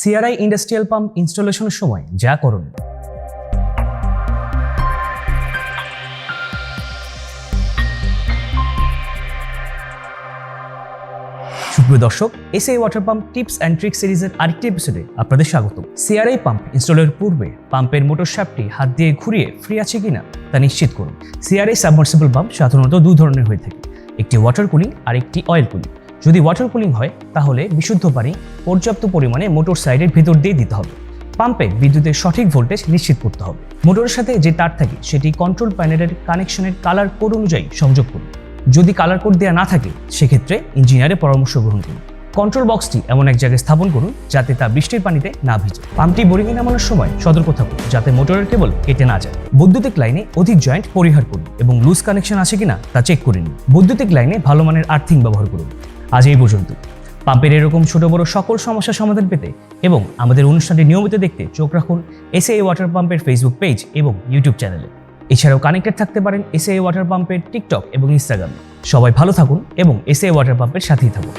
CRI industrial pump ইনস্টলেশনের সময় যা করুন। সুপ্রিয় দর্শক SA water pump tips and trick সিরিজের আরেকটি এপিসোডে আপনাদের স্বাগত। সিআরআই পাম্প ইনস্টলের পূর্বে পাম্পের মোটর শ্যাফটটি হাত দিয়ে ঘুরিয়ে ফ্রি আছে কিনা তা নিশ্চিত করুন। সিআরআই সাবমার্সিবল পাম্প সাধারণত দু ধরনের হয়ে থাকে। একটি ওয়াটার কুলিং আর একটি অয়েল কুলিং যদি ওয়াটার কুলিং হয়, তাহলে বিশুদ্ধ পানি পর্যাপ্ত পরিমাণে মোটর সাইডের ভেতর দিয়ে দিতে হবে। পাম্পে বিদ্যুতের সঠিক ভোল্টেজ নিশ্চিত করতে হবে। মোটরের সাথে যে তার থাকে, সেটি কন্ট্রোল প্যানেলের কানেকশনের কালার কোড অনুযায়ী সংযোগ করুন। যদি কালার কোড দেওয়া না থাকে, সেক্ষেত্রে ইঞ্জিনিয়ারের পরামর্শ গ্রহণ করুন। কন্ট্রোল বক্সটি এমন এক জায়গায় স্থাপন করুন, যাতে তা বৃষ্টির পানিতে না ভিজে। পাম্পটি বোরিংয়ে নামানোর সময় সতর্ক থাকুন, যাতে মোটরের কেবল কেটে না যায়। বৈদ্যুতিক লাইনে অধিক জয়েন্ট পরিহার করুন এবং লুজ কানেকশন আছে কিনা তা চেক করে নিন। বৈদ্যুতিক লাইনে ভালো মানের আর্থিং ব্যবহার করুন। আজ এই পর্যন্ত। পাম্পের এরকম ছোট বড় সকল সমস্যার সমাধান পেতে এবং আমাদের অনুষ্ঠানটি নিয়মিত দেখতে চোখ রাখুন এসএ ওয়াটার পাম্পের ফেসবুক পেজ এবং ইউটিউব চ্যানেলে এছাড়াও কানেক্টেড থাকতে পারেন এসএ ওয়াটার পাম্পের টিকটক এবং ইনস্টাগ্রামে সবাই ভালো থাকুন এবং এসএ ওয়াটার পাম্পের সাথেই থাকুন।